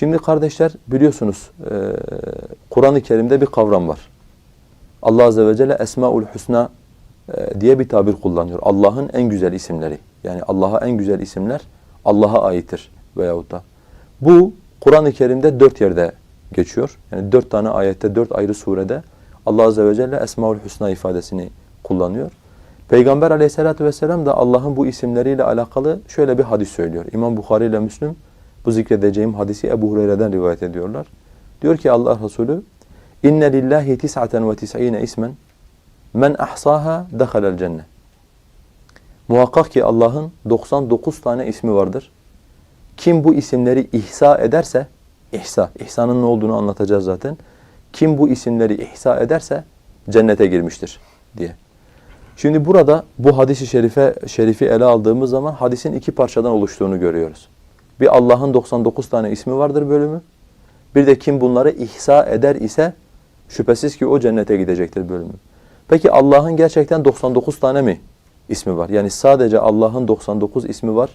Şimdi kardeşler biliyorsunuz e, Kur'an-ı Kerim'de bir kavram var. Allah Azze ve Celle Esmaül Hüsna e, diye bir tabir kullanıyor. Allah'ın en güzel isimleri. Yani Allah'a en güzel isimler Allah'a aittir veyahut da. Bu Kur'an-ı Kerim'de dört yerde geçiyor. Yani dört tane ayette, dört ayrı surede Allah Azze ve Celle Esmaül Hüsna ifadesini kullanıyor. Peygamber aleyhissalatü vesselam da Allah'ın bu isimleriyle alakalı şöyle bir hadis söylüyor. İmam Bukhari ile Müslüm bu zikredeceğim hadisi Ebu Hureyre'den rivayet ediyorlar. Diyor ki Allah Resulü İnne lillahi tis'aten ve tis'ine ismen men ahsaha dehalel cennet. Muhakkak ki Allah'ın 99 tane ismi vardır. Kim bu isimleri ihsa ederse, ihsa, ihsanın ne olduğunu anlatacağız zaten. Kim bu isimleri ihsa ederse cennete girmiştir diye. Şimdi burada bu hadisi şerife şerifi ele aldığımız zaman hadisin iki parçadan oluştuğunu görüyoruz. Bir Allah'ın 99 tane ismi vardır bölümü. Bir de kim bunları ihsa eder ise şüphesiz ki o cennete gidecektir bölümü. Peki Allah'ın gerçekten 99 tane mi ismi var? Yani sadece Allah'ın 99 ismi var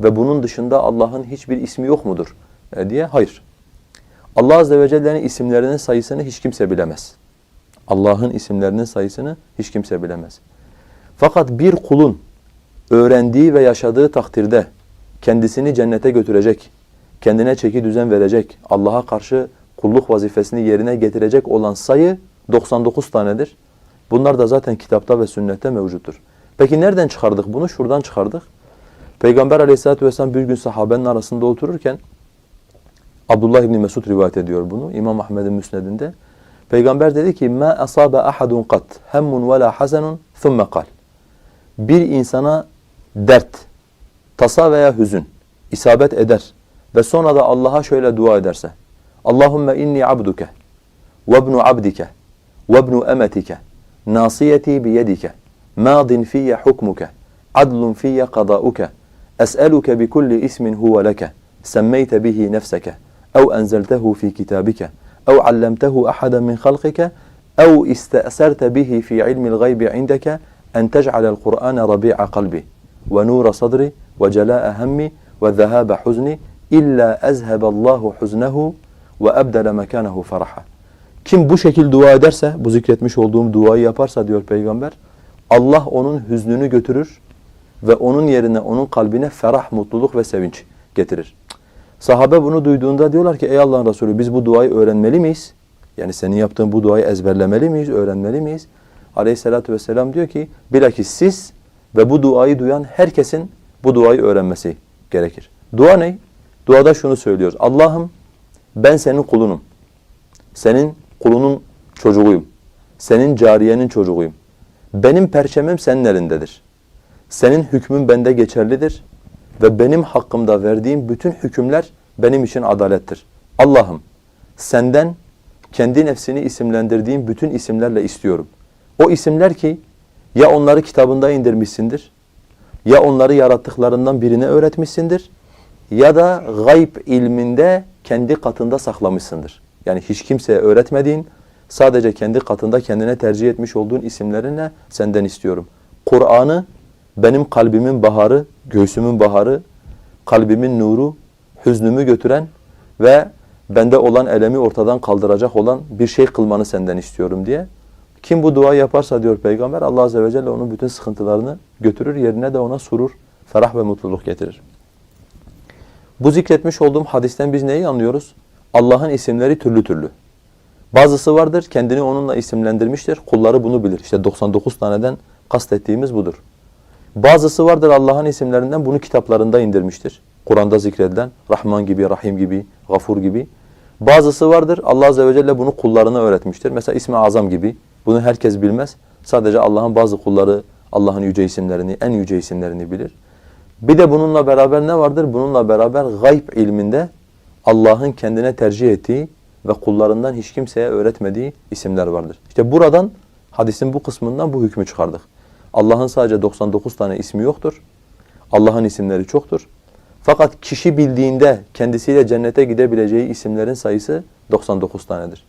ve bunun dışında Allah'ın hiçbir ismi yok mudur e, diye? Hayır. Allah Azze ve Celle'nin isimlerinin sayısını hiç kimse bilemez. Allah'ın isimlerinin sayısını hiç kimse bilemez. Fakat bir kulun öğrendiği ve yaşadığı takdirde kendisini cennete götürecek, kendine çeki düzen verecek, Allah'a karşı kulluk vazifesini yerine getirecek olan sayı 99 tanedir. Bunlar da zaten kitapta ve sünnette mevcuttur. Peki nereden çıkardık bunu? Şuradan çıkardık. Peygamber aleyhissalatü vesselam bir gün sahabenin arasında otururken Abdullah İbni Mesud rivayet ediyor bunu İmam Ahmed'in müsnedinde. Peygamber dedi ki ma asabe ahadun kat hemmun ve la hazenun thumme kal. Bir insana dert, tasa veya hüzün isabet eder ve sonra da Allah'a şöyle dua ederse. Allahumme inni abduke ve ibnu abdike ve ibnu emetike nasiyeti biyedike madin fiyye hukmuke adlun fiyye qadauke es'eluke bi kulli ismin huve leke semmeyte bihi nefseke ev enzeltehu fi kitabike أو علمته أحدا من خلقك أو استأثرت به في علم الغيب عندك أن تجعل القرآن ربيع قلبي ve celâ'e hemmi ve zehâbe huzni illa ezheballahu huznehu ve ebdele mekânehu faraha. Kim bu şekil dua ederse, bu zikretmiş olduğum duayı yaparsa diyor peygamber, Allah onun hüznünü götürür ve onun yerine onun kalbine ferah, mutluluk ve sevinç getirir. Sahabe bunu duyduğunda diyorlar ki ey Allah'ın Resulü biz bu duayı öğrenmeli miyiz? Yani senin yaptığın bu duayı ezberlemeli miyiz, öğrenmeli miyiz? Aleyhissalatu vesselam diyor ki bilakis siz ve bu duayı duyan herkesin bu duayı öğrenmesi gerekir. Dua ne? Duada şunu söylüyoruz. Allah'ım ben senin kulunum. Senin kulunun çocuğuyum. Senin cariyenin çocuğuyum. Benim perçemim senin elindedir. Senin hükmün bende geçerlidir ve benim hakkımda verdiğim bütün hükümler benim için adalettir. Allah'ım senden kendi nefsini isimlendirdiğim bütün isimlerle istiyorum. O isimler ki ya onları kitabında indirmişsindir, ya onları yarattıklarından birine öğretmişsindir ya da gayb ilminde kendi katında saklamışsındır. Yani hiç kimseye öğretmediğin, sadece kendi katında kendine tercih etmiş olduğun isimlerinle senden istiyorum. Kur'an'ı benim kalbimin baharı, göğsümün baharı, kalbimin nuru, hüznümü götüren ve bende olan elemi ortadan kaldıracak olan bir şey kılmanı senden istiyorum diye. Kim bu duayı yaparsa diyor Peygamber Allah Azze ve Celle onun bütün sıkıntılarını götürür yerine de ona surur, ferah ve mutluluk getirir. Bu zikretmiş olduğum hadisten biz neyi anlıyoruz? Allah'ın isimleri türlü türlü. Bazısı vardır kendini onunla isimlendirmiştir. Kulları bunu bilir. İşte 99 taneden kastettiğimiz budur. Bazısı vardır Allah'ın isimlerinden bunu kitaplarında indirmiştir. Kur'an'da zikredilen Rahman gibi, Rahim gibi, Gafur gibi. Bazısı vardır Allah Azze ve Celle bunu kullarına öğretmiştir. Mesela İsmi Azam gibi. Bunu herkes bilmez. Sadece Allah'ın bazı kulları Allah'ın yüce isimlerini, en yüce isimlerini bilir. Bir de bununla beraber ne vardır? Bununla beraber gayb ilminde Allah'ın kendine tercih ettiği ve kullarından hiç kimseye öğretmediği isimler vardır. İşte buradan hadisin bu kısmından bu hükmü çıkardık. Allah'ın sadece 99 tane ismi yoktur. Allah'ın isimleri çoktur. Fakat kişi bildiğinde kendisiyle cennete gidebileceği isimlerin sayısı 99 tanedir.